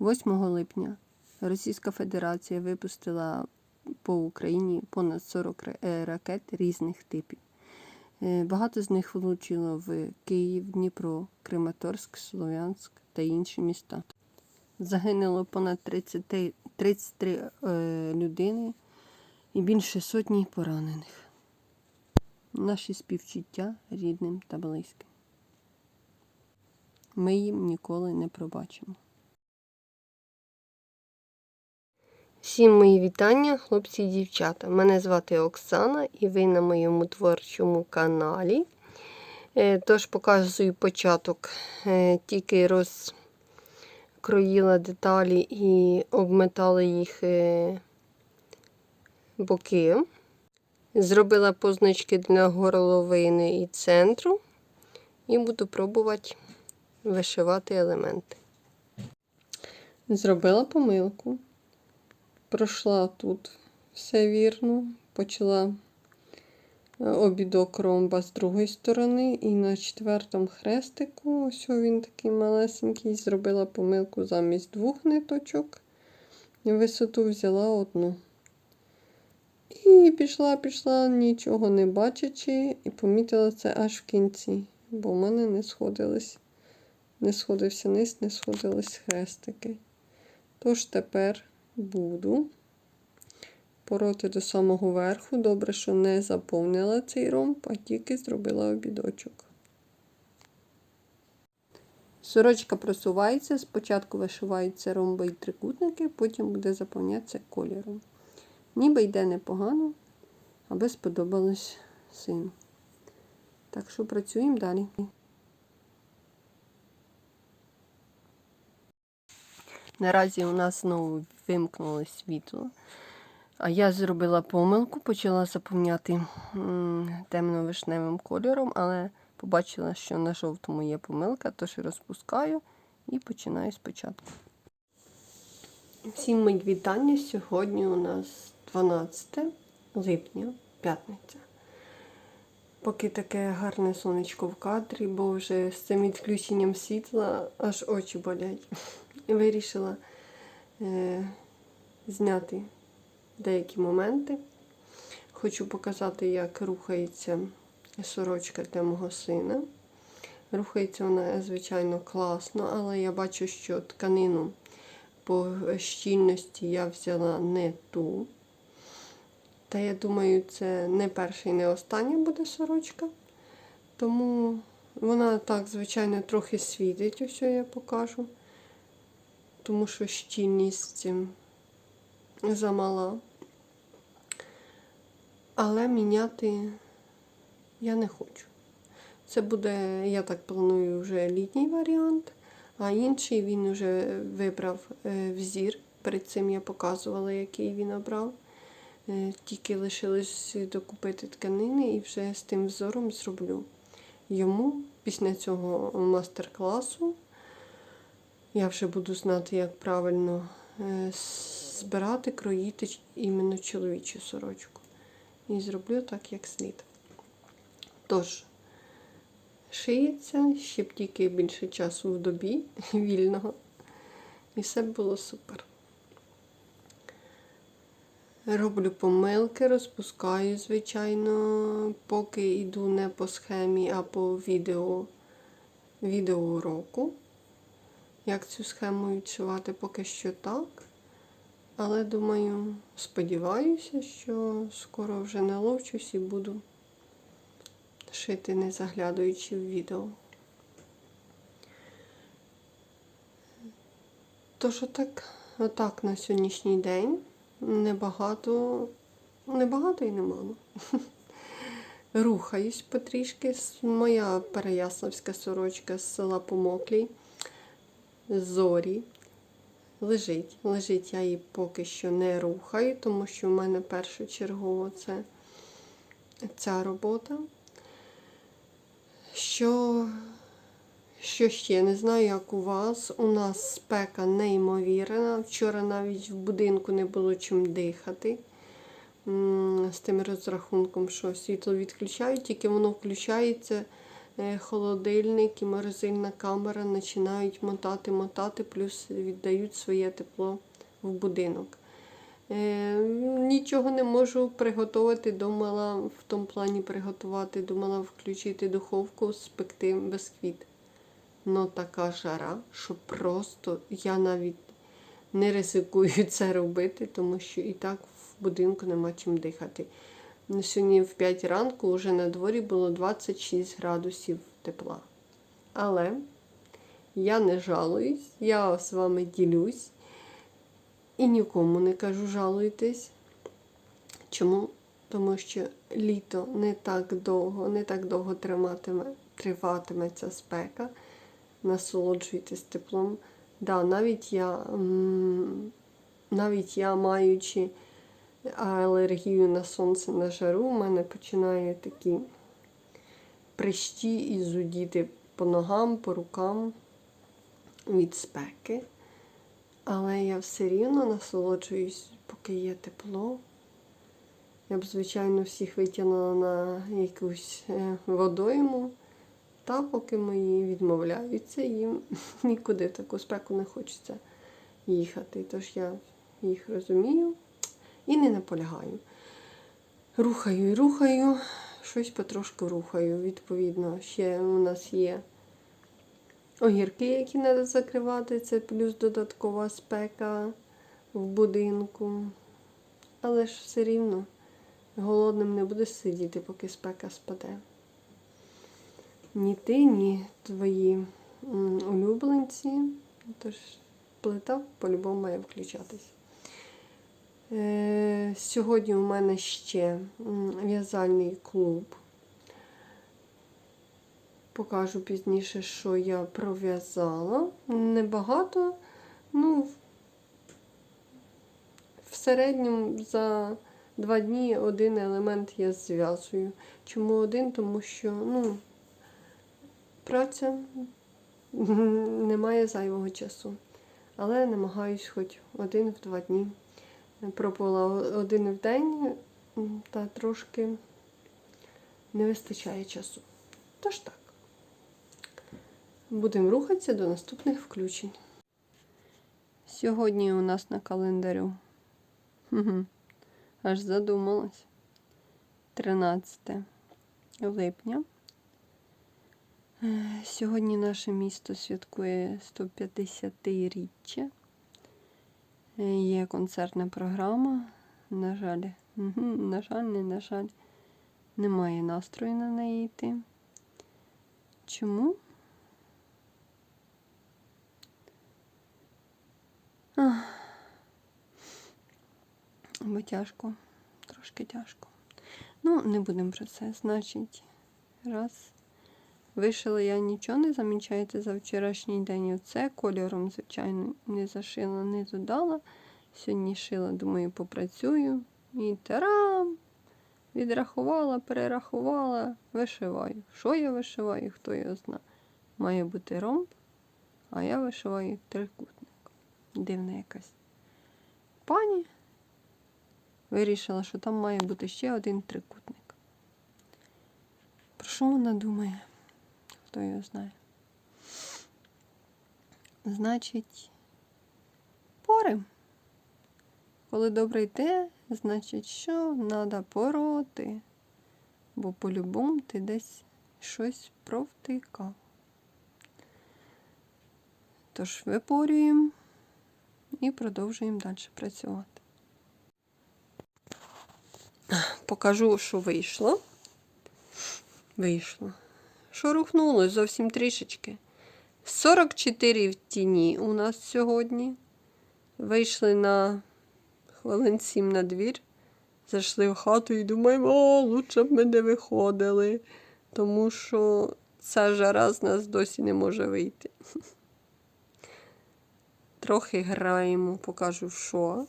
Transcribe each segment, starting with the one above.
8 липня Російська Федерація випустила по Україні понад 40 е, ракет різних типів. Е, Багато з них влучило в Київ, Дніпро, Краматорськ, Слов'янськ та інші міста. Загинуло понад 30, 33 е, людини і більше сотні поранених. Наші співчуття рідним та близьким. Ми їм ніколи не пробачимо. Всім мої вітання, хлопці і дівчата. Мене звати Оксана і ви на моєму творчому каналі. Е, Тож показую початок. Е, Тільки розкроїла деталі і обметала їх е, боки. Зробила позначки для горловини і центру. І буду пробувати вишивати елементи. Зробила помилку. Пройшла тут все вірно. Почала е, обідок ромба з другої сторони. І на четвертому хрестику, ось він такий малесенький, зробила помилку замість двох ниточок. Висоту взяла одну. І пішла, пішла, нічого не бачачи, і помітила це аж в кінці, бо в мене не сходились. Не сходився низ, не сходились хрестики. Тож тепер буду пороти до самого верху. Добре, що не заповнила цей ромб, а тільки зробила обідочок. Сорочка просувається, спочатку вишиваються ромби і трикутники, потім буде заповнятися кольором. Ніби йде непогано, аби сподобалось сину. Так що працюємо далі. Наразі у нас знову вимкнуло світло. А я зробила помилку, почала заповняти темно-вишневим кольором, але побачила, що на жовтому є помилка, тож розпускаю і починаю спочатку. Всім мої вітання. Сьогодні у нас 12 липня, п'ятниця. Поки таке гарне сонечко в кадрі, бо вже з цим відключенням світла аж очі болять. Вирішила зняти деякі моменти. Хочу показати, як рухається сорочка для мого сина. Рухається вона, звичайно, класно, але я бачу, що тканину по щільності я взяла не ту. Та я думаю, це не перша і не остання буде сорочка. Тому вона так, звичайно, трохи світить, ось я покажу. Тому що щільність замала. Але міняти я не хочу. Це буде, я так планую, вже літній варіант, а інший він вже вибрав е, взір. Перед цим я показувала, який він обрав. Е, Тільки лишилось докупити тканини і вже з тим взором зроблю. Йому після цього мастер-класу я вже буду знати, як правильно е, збирати, кроїти іменно чоловічу сорочку. І зроблю так, як слід. Тож, шиється, ще б тільки більше часу в добі вільного. І все було супер. Роблю помилки, розпускаю, звичайно, поки йду не по схемі, а по відео, відеоуроку. Як цю схему відшивати, поки що так. Але думаю, сподіваюся, що скоро вже наловчусь і буду шити, не заглядаючи в відео. Тож отак, отак на сьогоднішній день. Небагато, небагато і немало. Рухаюсь потрішки. Моя переяславська сорочка з села Помоклій. Зорі. Лежить. Лежить, я її поки що не рухаю, тому що в мене першочергово це ця робота. Що, що ще? Не знаю, як у вас. У нас спека неймовірна. Вчора навіть в будинку не було чим дихати. З тим розрахунком, що світло відключають, тільки воно включається холодильник і морозильна камера починають мотати, мотати, плюс віддають своє тепло в будинок. Е, нічого не можу приготувати. Думала в тому плані приготувати, думала включити духовку, спекти бісквіт. Ну така жара, що просто я навіть не ризикую це робити, тому що і так в будинку нема чим дихати. Сьогодні в 5 ранку вже на дворі було 26 градусів тепла. Але я не жалуюсь, я з вами ділюсь і нікому не кажу жалуйтесь. Чому? Тому що літо не так довго, не так довго триматиме, триватиме ця спека. Насолоджуйтесь теплом. Да, навіть я, навіть я, маючи алергію на сонце, на жару, у мене починає такі прищі і зудіти по ногам, по рукам від спеки. Але я все рівно насолоджуюсь, поки є тепло. Я б, звичайно, всіх витягнула на якусь е, водойму. Та поки мої відмовляються, їм нікуди в таку спеку не хочеться їхати. Тож я їх розумію і не наполягаю. Рухаю і рухаю, щось потрошку рухаю. Відповідно, ще у нас є огірки, які треба закривати. Це плюс додаткова спека в будинку. Але ж все рівно голодним не будеш сидіти, поки спека спаде. Ні ти, ні твої улюбленці. Тож плита по-любому має включатись. Е, сьогодні у мене ще в'язальний клуб. Покажу пізніше, що я пров'язала. Небагато, ну, в- середньому за два дні один елемент я зв'язую. Чому один? Тому що, ну, праця немає зайвого часу. Але намагаюсь хоч один в два дні. Пробувала один в день, та трошки не вистачає часу. Тож так. Будемо рухатися до наступних включень. Сьогодні у нас на календарю. Аж задумалась. 13 липня. Е, Сьогодні наше місто святкує 150-річчя. Е, Є концертна програма. На жаль, на жаль, не на жаль, немає настрою на неї йти. Чому? Ах. Бо тяжко, трошки тяжко. Ну, не будемо про це. Значить, раз. Вишила я нічого не замічаєте за вчорашній день. Оце кольором, звичайно, не зашила, не додала. Сьогодні шила, думаю, попрацюю. І тарам! Відрахувала, перерахувала, вишиваю. Що я вишиваю, хто його знає. Має бути ромб, а я вишиваю трикутник. Дивна якась. Пані вирішила, що там має бути ще один трикутник. Про що вона думає? Хто його знає? Значить, порим. Коли добре йде, значить, що треба пороти. Бо по-любому ти десь щось провтикав. Тож випорюємо і продовжуємо далі працювати. Покажу, що вийшло. Вийшло. Що рухнуло зовсім трішечки. 44 в тіні у нас сьогодні. Вийшли на хвилин 7 на двір. Зайшли в хату і думаємо, о, лучше б ми не виходили. Тому що ця жара з нас досі не може вийти. Трохи граємо, покажу що.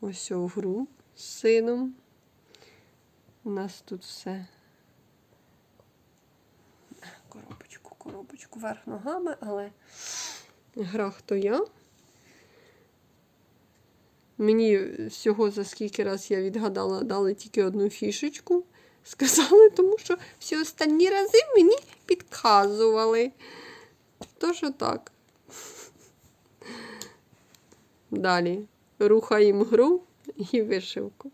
Ось у гру з сином. У нас тут все. Коробочку, вверх ногами, але гра хто я. Мені всього за скільки раз я відгадала, дали тільки одну фішечку. сказали, тому що всі останні рази мені підказували. Тож отак. Далі рухаємо гру і вишивку.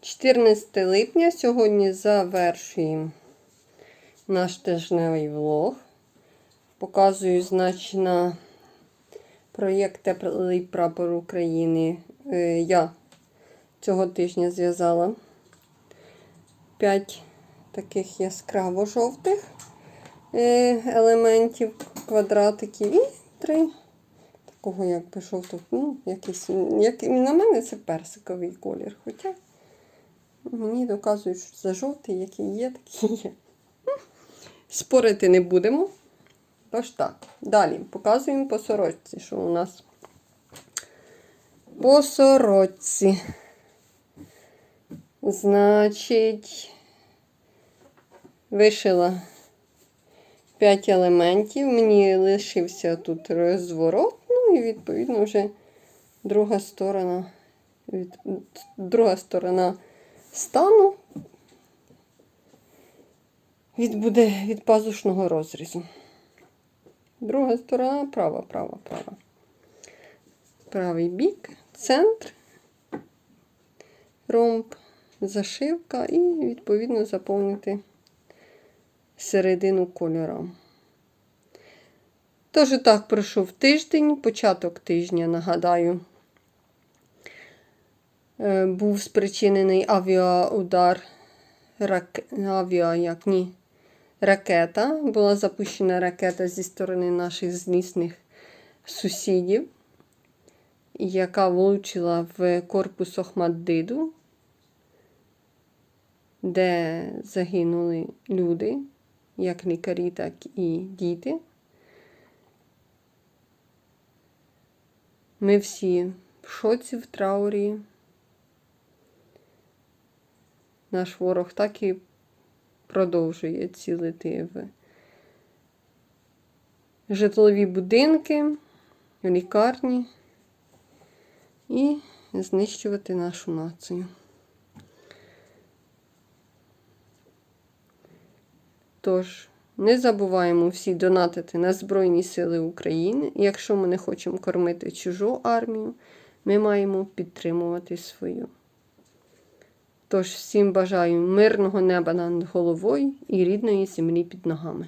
14 липня сьогодні завершуємо наш тижневий влог. Показую, значить, на проєкт Теплий прапор України. Е, Я цього тижня зв'язала 5 таких яскраво жовтих е, елементів, квадратиків і 3 такого якби жовтого. Ну, якийсь, як, на мене це персиковий колір. Хоча мені доказують, що за жовтий, який є, такий є. Спорити не будемо. Тож так. Далі показуємо по сорочці, що у нас по сорочці. Значить, вишила 5 елементів. Мені лишився тут розворот, ну і відповідно вже друга сторона, друга сторона стану від буде від пазушного розрізу. Друга сторона права, права, права. Правий бік, центр, ромб, зашивка і, відповідно, заповнити середину кольором. Тож так пройшов тиждень, початок тижня, нагадаю, е, був спричинений авіаудар, рак... авіа, як ні, ракета. Була запущена ракета зі сторони наших злісних сусідів, яка влучила в корпус Охмаддиду, де загинули люди, як лікарі, так і діти. Ми всі в шоці, в траурі. Наш ворог так і продовжує цілити в житлові будинки, лікарні і знищувати нашу націю. Тож, не забуваємо всі донатити на Збройні Сили України. Якщо ми не хочемо кормити чужу армію, ми маємо підтримувати свою. Тож всім бажаю мирного неба над головою і рідної землі під ногами.